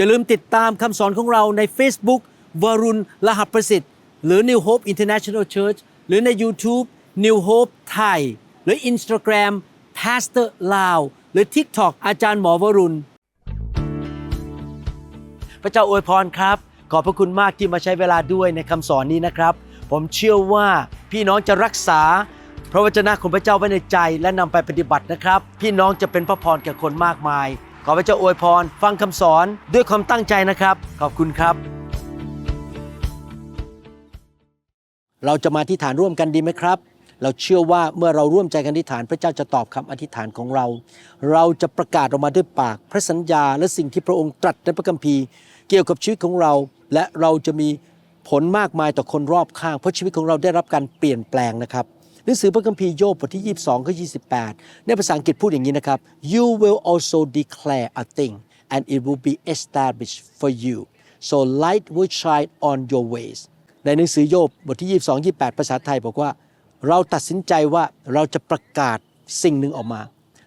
อย่าลืมติดตามคำสอนของเราใน Facebook วรุณลหัสประสิทธิ์ หรือ New Hope International Church หรือใน YouTube New Hope Thai หรือ Instagram Pastor Lao หรือ TikTok อาจารย์หมอวรุณ พระเจ้าอวยพรครับ ขอบพระคุณมากที่มาใช้เวลาด้วยในคำสอนนี้นะครับ ผมเชื่อว่าพี่น้องจะรักษา พระวจนะของพระเจ้าไว้ในใจและนำไปปฏิบัตินะครับ พี่น้องจะเป็นพระพรแก่คนมากมาย ขอพระเจ้าอวยพร ฟังคำสอนด้วยความตั้งใจนะครับ ขอบคุณครับ เราจะมาที่ฐานร่วมกันดีไหมครับ เราเชื่อว่าเมื่อเราร่วมใจกันที่ฐานพระเจ้าจะตอบคำอธิษฐานของเรา เราจะประกาศออกมาด้วยปากพระสัญญาและสิ่งที่พระองค์ตรัสในพระคัมภีร์ เกี่ยวกับชีวิตของเรา และเราจะมีผลมากมายต่อคนรอบข้าง เพราะชีวิตของเราได้รับการเปลี่ยนแปลงนะครับ หนังสือพระคัมภีร์โยบบทที่ 22ข้อ28 ในภาษาอังกฤษพูดอย่างนี้นะครับ you will also declare a thing and it will be established for you so light will shine on your ways ในหนังสือโยบบทที่ 22 28 ภาษาไทยบอกว่า เราตัดสินใจว่าเราจะประกาศสิ่งหนึ่งออกมา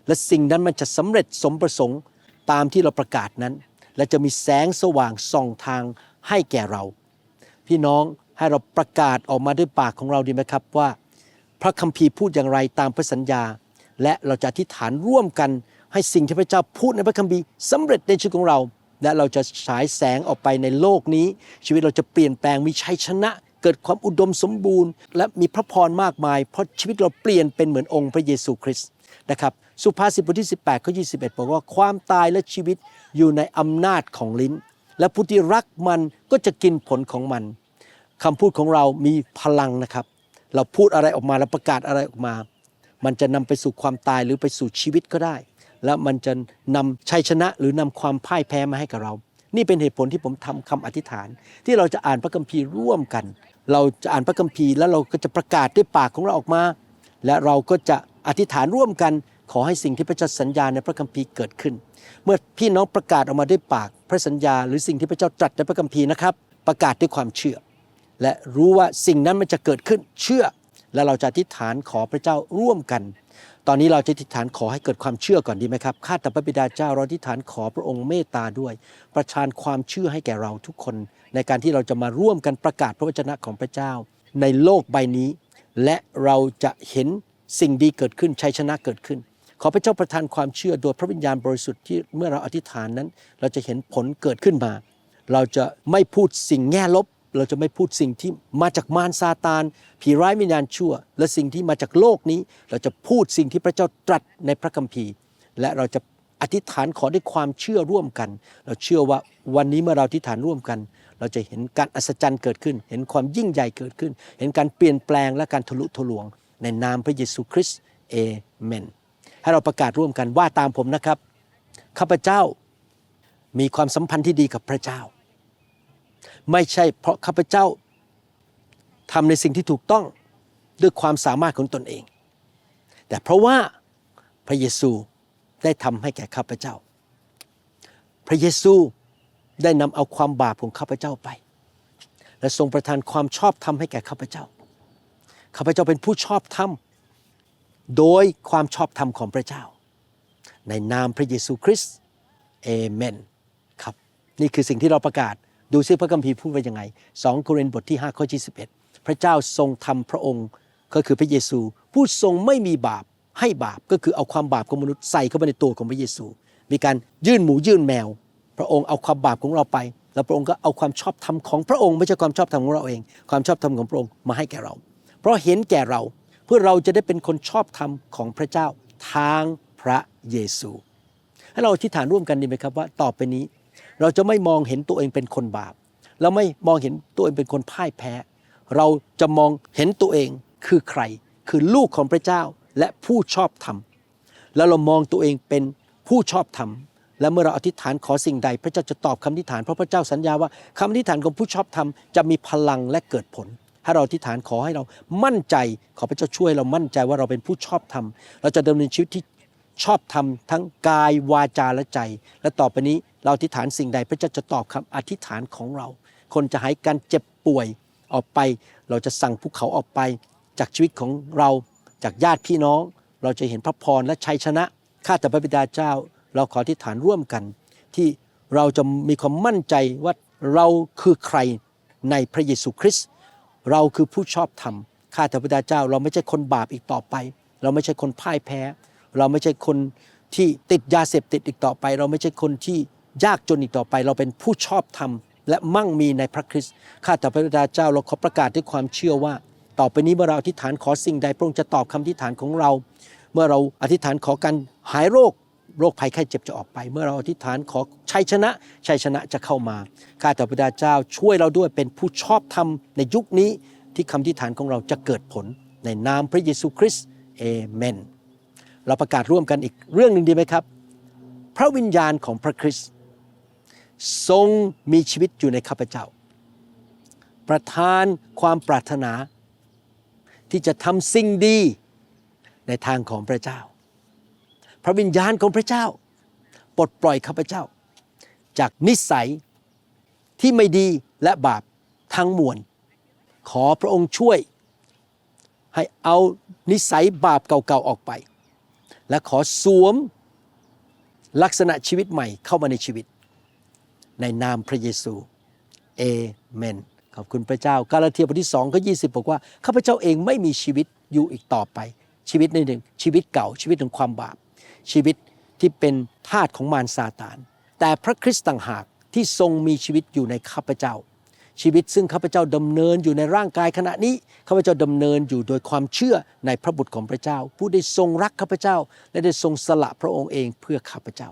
และสิ่งนั้นมันจะสำเร็จสมประสงค์ตามที่เราประกาศนั้น และจะมีแสงสว่างส่องทางให้แก่เรา พี่น้องให้เราประกาศออกมาด้วยปากของเราดีไหมครับว่า พระคัมภีร์พูดอย่างไรตามพระสัญญา และเราจะอธิษฐานร่วมกันให้สิ่งที่พระเจ้าพูดในพระคัมภีร์สำเร็จในชีวิตของเรา และเราจะฉายแสงออกไปในโลกนี้ ชีวิตเราจะเปลี่ยนแปลงมีชัยชนะ เกิดความอุดมสมบูรณ์ และมีพระพรมากมาย เพราะชีวิตเราเปลี่ยนเป็นเหมือนองค์พระเยซูคริสต์นะครับสุภาษิตบทที่ 18ข้อ21 บอกว่าความตายและชีวิตอยู่ในอำนาจของลิ้น และผู้ที่รักมันก็จะกินผลของมันคำพูดของเรามีพลังนะครับ เราพูดอะไรออกมาเราประกาศอะไรออกมา มันจะนำไปสู่ความตายหรือไปสู่ชีวิตก็ได้ แล้วมันจะนำชัยชนะหรือนำความพ่ายแพ้มาให้กับเรา นี่เป็นเหตุผลที่ผมทำคำอธิษฐาน ที่เราจะอ่านพระคัมภีร์ร่วมกัน เราจะอ่านพระคัมภีร์แล้วเราก็จะประกาศด้วยปากของเราออกมา และเราก็จะอธิษฐานร่วมกัน ขอให้สิ่งที่พระเจ้าสัญญาในพระคัมภีร์เกิดขึ้น เมื่อพี่น้องประกาศออกมาด้วยปาก พระสัญญาหรือสิ่งที่พระเจ้าตรัสในพระคัมภีร์นะครับ ประกาศด้วยความเชื่อ และรู้ว่าสิ่งนั้นมันจะเกิดขึ้นเชื่อ และเราจะอธิษฐานขอพระเจ้าร่วมกัน ตอนนี้เราจะอธิษฐานขอให้เกิดความเชื่อก่อนดีไหมครับข้าแต่พระบิดาเจ้าเราอธิษฐานขอพระองค์เมตตาด้วย ประทานความเชื่อให้แก่เราทุกคน ในการที่เราจะมาร่วมกันประกาศพระวจนะของพระเจ้า ในโลกใบนี้ และเราจะเห็นสิ่งดีเกิดขึ้นชัยชนะเกิดขึ้นขอพระเจ้าประทานความเชื่อโดยพระวิญญาณบริสุทธิ์ที่เมื่อเราอธิษฐานนั้น เราจะเห็นผลเกิดขึ้นมา เราจะไม่พูดสิ่งแง่ลบ เราจะไม่พูดสิ่งที่มาจากมารซาตาน ผีร้ายวิญญาณชั่ว และสิ่งที่มาจากโลกนี้ เราจะพูดสิ่งที่พระเจ้าตรัสในพระคัมภีร์ และเราจะอธิษฐานขอด้วยความเชื่อร่วมกัน เราเชื่อว่าวันนี้เมื่อเราอธิษฐานร่วมกัน เราจะเห็นการอัศจรรย์เกิดขึ้น เห็นความยิ่งใหญ่เกิดขึ้น เห็นการเปลี่ยนแปลงและการทะลุทะลวง ในนามพระเยซูคริสต์เอเมนให้เราประกาศร่วมกันว่าตามผมนะครับข้าพเจ้ามีความสัมพันธ์ที่ดีกับพระเจ้า ไม่ใช่เพราะข้าพเจ้าทำในสิ่งที่ถูกต้องด้วยความสามารถของตนเอง แต่เพราะว่าพระเยซูได้ทำให้แก่ข้าพเจ้า พระเยซูได้นำเอาความบาปของข้าพเจ้าไป และทรงประทานความชอบธรรมให้แก่ข้าพเจ้า ข้าพเจ้าเป็นผู้ชอบธรรม โดยความชอบธรรมของพระเจ้า ในนามพระเยซูคริสต์เอเมน ครับ นี่คือสิ่งที่เราประกาศ ดูซิพระคัมภีร์พูดว่ายังไง 2 โครินธ์บทที่ 5 ข้อ21พระเจ้าทรงทำพระองค์ก็คือพระเยซู ผู้ทรงไม่มีบาปให้บาปก็คือเอาความบาปของมนุษย์ใส่เข้าไปในตัวของพระเยซู มีการยื่นหมูยื่นแมว พระองค์เอาความบาปของเราไป แล้วพระองค์ก็เอาความชอบธรรมของพระองค์ไม่ใช่ความชอบธรรมของเราเอง ความชอบธรรมของพระองค์มาให้แก่เรา เพราะเห็นแก่เราเพื่อเราจะได้เป็นคนชอบธรรมของพระเจ้าทางพระเยซู ให้เราอธิษฐานร่วมกันดีไหมครับว่าต่อไปนี้ เราจะไม่มองเห็นตัวเองเป็นคนบาป เราไม่มองเห็นตัวเองเป็นคนพ่ายแพ้ เราจะมองเห็นตัวเองคือใคร คือลูกของพระเจ้าและผู้ชอบธรรม แล้วเรามองตัวเองเป็นผู้ชอบธรรม และเมื่อเราอธิษฐานขอสิ่งใด พระเจ้าจะตอบคำอธิษฐานเพราะพระเจ้าสัญญาว่าคำอธิษฐานของผู้ชอบธรรมจะมีพลังและเกิดผลให้เราอธิษฐานขอให้เรามั่นใจ ขอพระเจ้าช่วยเรามั่นใจว่าเราเป็นผู้ชอบธรรม เราจะดำเนินชีวิตที่ชอบธรรมทั้งกายวาจาและใจ และต่อไปนี้ เราอธิษฐานสิ่งใดพระเจ้าจะตอบคำอธิษฐานของเรา คนจะหายการเจ็บป่วยออกไป เราจะสั่งภูเขาออกไป จากชีวิตของเราจากญาติพี่น้อง เราจะเห็นพระพรและชัยชนะข้าแต่พระบิดาเจ้า เราขออธิษฐานร่วมกัน ที่เราจะมีความมั่นใจว่าเราคือใครในพระเยซูคริสต์เราคือผู้ชอบธรรมข้าแต่พระบิดาเจ้า เราไม่ใช่คนบาปอีกต่อไป เราไม่ใช่คนพ่ายแพ้ เราไม่ใช่คนที่ติดยาเสพติดอีกต่อไป เราไม่ใช่คนที่ ยากจนอีกต่อไปเราเป็นผู้ชอบธรรมและมั่งมีในพระคริสต์ข้าแต่พระบิดาเจ้าเราขอประกาศด้วยความเชื่อว่า ต่อไปนี้เมื่อเราอธิษฐานขอสิ่งใดพระองค์จะตอบคำอธิษฐานของเรา เมื่อเราอธิษฐานขอการหายโรคโรคภัยไข้เจ็บจะออกไป เมื่อเราอธิษฐานขอชัยชนะชัยชนะจะเข้ามาข้าแต่พระบิดาเจ้าช่วยเราด้วยเป็นผู้ชอบธรรมในยุคนี้ที่คำอธิษฐานของเราจะเกิดผลในนามพระเยซูคริสต์เอเมนเราประกาศร่วมกันอีกเรื่องหนึ่งดีไหมครับ พระวิญญาณของพระคริสต์ ทรงมีชีวิตอยู่ในข้าพเจ้า ประทานความปรารถนา ที่จะทำสิ่งดีในทางของพระเจ้า พระวิญญาณของพระเจ้า ปลดปล่อยข้าพเจ้า จากนิสัยที่ไม่ดีและบาปทั้งมวล ขอพระองค์ช่วย ให้เอานิสัยบาปเก่าๆออกไป และขอสวมลักษณะชีวิตใหม่เข้ามาในชีวิต ในนามพระเยซูเอเมนขอบคุณพระเจ้ากาลาเทียบทที่2ข้อ20 บอกว่าข้าพเจ้าเองไม่มีชีวิตอยู่อีกต่อไป ชีวิตในหนึ่งชีวิตเก่าชีวิตของความบาป ชีวิตที่เป็นทาสของมารซาตาน แต่พระคริสต์ต่างหากที่ทรงมีชีวิตอยู่ในข้าพเจ้า ชีวิตซึ่งข้าพเจ้าดำเนินอยู่ในร่างกายขณะนี้ข้าพเจ้าดำเนินอยู่โดยความเชื่อในพระบุตรของพระเจ้า ผู้ได้ทรงรักข้าพเจ้า และได้ทรงสละพระองค์เองเพื่อข้าพเจ้า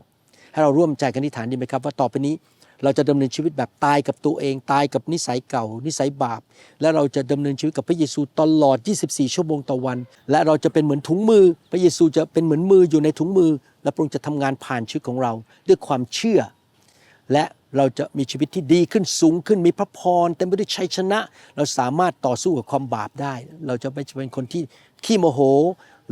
ให้เราร่วมใจกันอธิษฐานดีไหมครับว่าต่อไปนี้เราจะดำเนินชีวิตแบบตายกับตัวเอง ตายกับนิสัยเก่า นิสัยบาป และเราจะดำเนินชีวิตกับพระเยซูตลอด 24 ชั่วโมงต่อวัน และเราจะเป็นเหมือนถุงมือ พระเยซูจะเป็นเหมือนมืออยู่ในถุงมือ และพระองค์จะทำงานผ่านชีวิตของเราด้วยความเชื่อ และเราจะมีชีวิตที่ดีขึ้นสูงขึ้นมีพระพรเต็มไปด้วยชัยชนะ เราสามารถต่อสู้กับความบาปได้ เราจะไม่เป็นคนที่ขี้โมโห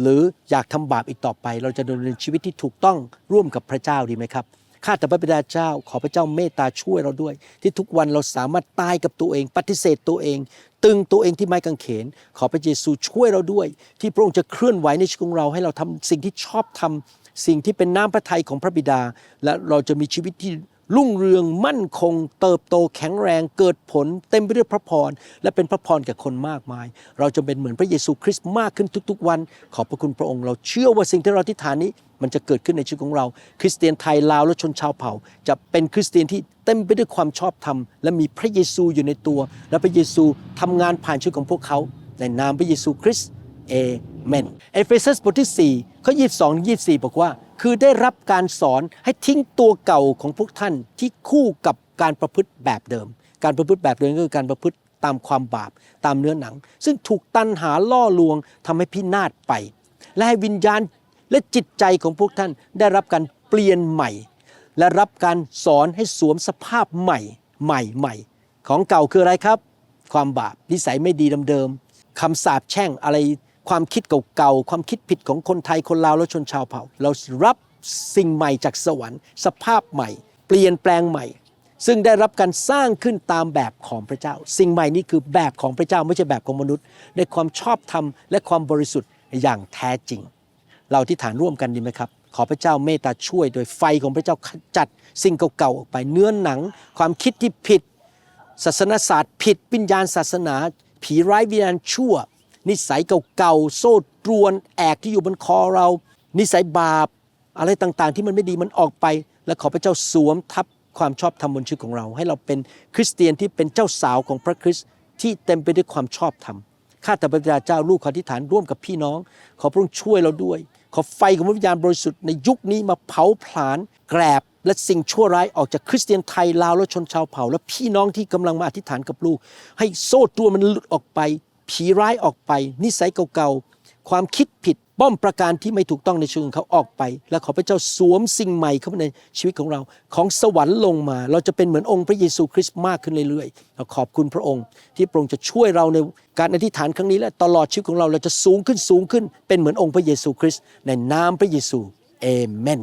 หรืออยากทำบาปอีกต่อไป เราจะดำเนินชีวิตที่ถูกต้องร่วมกับพระเจ้าดีไหมครับข้าแต่พระบิดาเจ้า ขอพระเจ้าเมตตาช่วยเราด้วย ที่ทุกวันเราสามารถตายกับตัวเอง ปฏิเสธตัวเอง ตึงตัวเองที่ไม้กางเขน ขอพระเยซูช่วยเราด้วย ที่พระองค์จะเคลื่อนไหวในชีวิตของเราให้เราทำสิ่งที่ชอบทำสิ่งที่เป็นน้ำพระทัยของพระบิดา และเราจะมีชีวิตที่ รุ่งเรืองมั่นคง เติบโตแข็งแรงเกิดผล เต็มไปด้วยพระพรและเป็นพระพรแก่คนมากมาย เราจะเป็นเหมือนพระเยซูคริสต์มากขึ้นทุกๆวัน ขอบพระคุณพระองค์เราเชื่อว่าสิ่งที่เราอธิฐานนี้ มันจะเกิดขึ้นในชีวิตของเรา คริสเตียนไทยลาวและชนชาวเผ่า จะเป็นคริสเตียนที่เต็มไปด้วยความชอบธรรม และมีพระเยซูอยู่ในตัว และพระเยซูทำงานผ่านชีวิตของพวกเขา ในนามพระเยซูคริสต์ เอเมน เอเฟซัสบทที่4ข้อ22 24 บอกว่า คือได้รับการสอนให้ทิ้งตัวเก่าของพวกท่านที่คู่กับการประพฤติแบบเดิม การประพฤติแบบเดิมก็คือการประพฤติตามความบาปตามเนื้อหนัง ซึ่งถูกตันหาล่อลวงทำให้พินาศไป และให้วิญญาณและจิตใจของพวกท่านได้รับการเปลี่ยนใหม่ และรับการสอนให้สวมสภาพใหม่ใหม่ใหม่ ของเก่าคืออะไรครับ ความบาปนิสัยไม่ดีเดิมๆคำสาปแช่งอะไร ความคิดเก่าๆ ความคิดผิดของคนไทยคนลาวและชนชาวเผ่า เรารับสิ่งใหม่จากสวรรค์ สภาพใหม่ เปลี่ยนแปลงใหม่ ซึ่งได้รับการสร้างขึ้นตามแบบของพระเจ้า สิ่งใหม่นี้คือแบบของพระเจ้าไม่ใช่แบบของมนุษย์ ในความชอบธรรมและความบริสุทธิ์อย่างแท้จริง เราที่ฐานร่วมกันดีไหมครับขอพระเจ้าเมตตาช่วยโดยไฟของพระเจ้าขจัด สิ่งเก่าๆออกไปเนื้อหนัง ความคิดที่ผิด ศาสนศาสตร์ ผิดวิญญาณศาสนา ผีร้ายวิญญาณชั่ว นิสัยเก่าๆ โซ่ตรวนแอกที่อยู่บนคอเรา นิสัยบาปอะไรต่างๆ ที่มันไม่ดีมันออกไป และขอพระเจ้าสวมทับความชอบธรรมบนชีวิตของเรา ให้เราเป็นคริสเตียนที่เป็นเจ้าสาวของพระคริสต์ที่เต็มไปด้วยความชอบธรรมข้าแต่พระบิดาเจ้าลูกขออธิษฐานร่วมกับพี่น้อง ขอพระองค์ช่วยเราด้วย ขอไฟของพระวิญญาณบริสุทธิ์ในยุคนี้มาเผาผลาญแกรบและสิ่งชั่วร้ายออกจากคริสเตียนไทยลาวและชนชาวเผ่า และพี่น้องที่กำลังมาอธิษฐานกับลูก ให้โซ่ตัวมันหลุดออกไป ผีร้ายออกไป นิสัยเก่าๆ ความคิดผิดป้อมประการที่ไม่ถูกต้องในชีวิตของเขาออกไป และขอพระเจ้าสวมสิ่งใหม่เข้ามาในชีวิตของเรา ของสวรรค์ลงมา เราจะเป็นเหมือนองค์พระเยซูคริสต์มากขึ้นเรื่อยๆเราขอบคุณพระองค์ ที่พระองค์จะช่วยเราในการอธิษฐานครั้งนี้และตลอดชีวิตของเราเราจะสูงขึ้นสูงขึ้น เป็นเหมือนองค์พระเยซูคริสต์ในนามพระเยซูเอเมน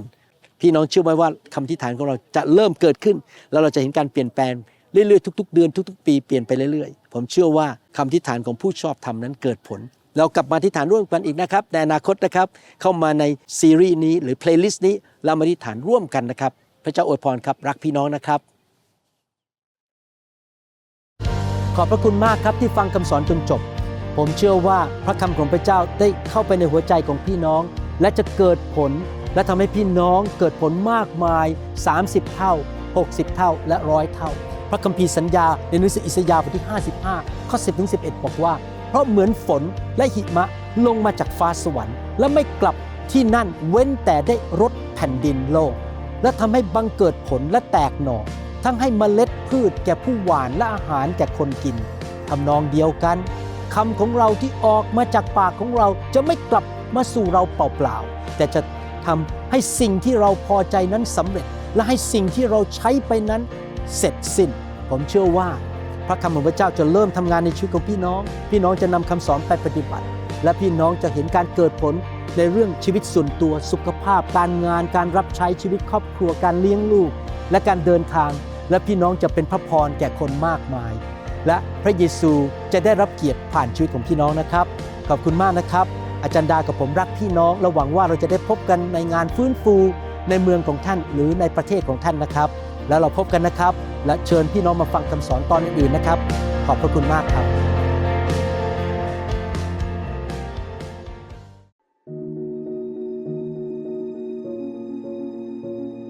พี่น้องเชื่อไหมว่าคำอธิษฐานของเราจะเริ่มเกิดขึ้น แล้วเราจะเห็นการเปลี่ยนแปลงเรื่อยๆทุก ๆ เดือนทุก ๆ ปีเปลี่ยนไปเรื่อยๆ ผมเชื่อว่าคำอธิษฐานของผู้ชอบธรรมนั้นเกิดผล เรากลับมาอธิษฐานร่วมกันอีกนะครับในอนาคตนะครับเข้ามาในซีรีส์นี้หรือเพลย์ลิสต์นี้เรามาอธิษฐานร่วมกันนะครับ พระเจ้าอวยพรครับรักพี่น้องนะครับ ขอบพระคุณมากครับที่ฟังคำสอนจนจบ ผมเชื่อว่าพระคำของพระเจ้าได้เข้าไปในหัวใจของพี่น้อง และจะเกิดผลและทำให้พี่น้องเกิดผลมากมาย 30 เท่า 60 เท่าและร้อยเท่า พระคัมภีร์สัญญาในหนังสืออิสยาห์บทที่ 55 ข้อ 10 ถึง 11 บอกว่า เพราะเหมือนฝนและหิมะลงมาจากฟ้าสวรรค์ และไม่กลับที่นั่นเว้นแต่ได้รดแผ่นดินโลก และทำให้บังเกิดผลและแตกหน่อ ทั้งให้เมล็ดพืชแก่ผู้หวานและอาหารแก่คนกินทำนองเดียวกันคำของเราที่ออกมาจากปากของเราจะไม่กลับมาสู่เราเปล่าๆแต่จะทำให้สิ่งที่เราพอใจนั้นสำเร็จ และให้สิ่งที่เราใช้ไปนั้น เสร็จสิ้น ผมเชื่อว่าพระคำของพระเจ้าจะเริ่มทำงานในชีวิตของพี่น้อง พี่น้องจะนำคำสอนไปปฏิบัติ และพี่น้องจะเห็นการเกิดผลในเรื่องชีวิตส่วนตัวสุขภาพ การงาน การรับใช้ชีวิตครอบครัวการเลี้ยงลูก และการเดินทาง และพี่น้องจะเป็นพระพรแก่คนมากมาย และพระเยซูจะได้รับเกียรติผ่านชีวิตของพี่น้องนะครับ ขอบคุณมากนะครับ อาจารย์ดากับผมรักพี่น้องและหวังว่าเราจะได้พบกันในงานฟื้นฟูในเมืองของท่านหรือในประเทศของท่านนะครับ แล้วเราพบกันนะครับ และเชิญพี่น้องมาฟังคำสอนตอนอื่นๆนะครับ ขอบพระคุณมากครับ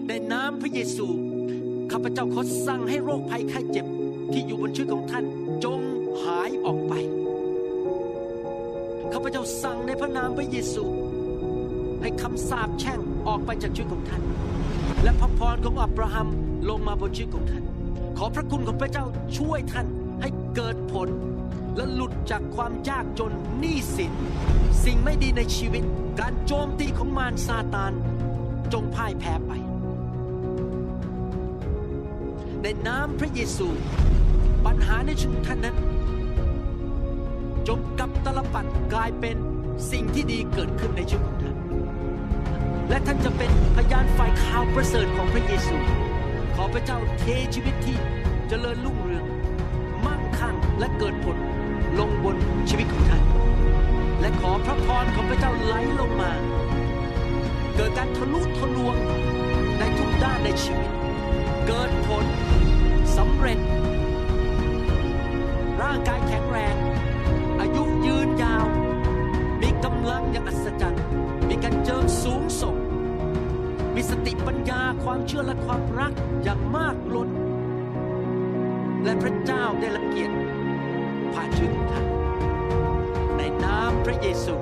ในน้ำพระเยซูข้าพเจ้าขอสั่งให้โรคภัยไข้เจ็บที่อยู่บนชีวิตของท่านจงหายออกไป ข้าพเจ้าสั่งในพระนามพระเยซู ให้คำสาปแช่งออกไปจากชีวิตของท่าน และพระพรของอับราฮัมลงมาบนชีวิตของท่าน ขอพระคุณของพระเจ้าช่วยท่านให้เกิดผล และหลุดจากความยากจนหนี้สิน สิ่งไม่ดีในชีวิต การโจมตีของมารซาตาน จงพ่ายแพ้ไป ในน้ำพระเยซู ปัญหาในชีวิตท่านนั้น จงกลับตลปัดกลายเป็นสิ่งที่ดีเกิดขึ้นในชีวิต และท่านจะเป็นพยานฝ่ายข่าวประเสริฐของพระเยซู ขอพระเจ้าเทชีวิตที่เจริญรุ่งเรือง มั่งคั่งและเกิดผลลงบนชีวิตของท่าน และขอพระพรของพระเจ้าไหลลงมา เกิดการทะลุทะลวงในทุกด้านในชีวิต เกิดผลสำเร็จ ความเชื่อและความรักอย่างมากล้น และพระเจ้าได้ละเกียรติผ่านชีวิตของท่านในนามพระเยซู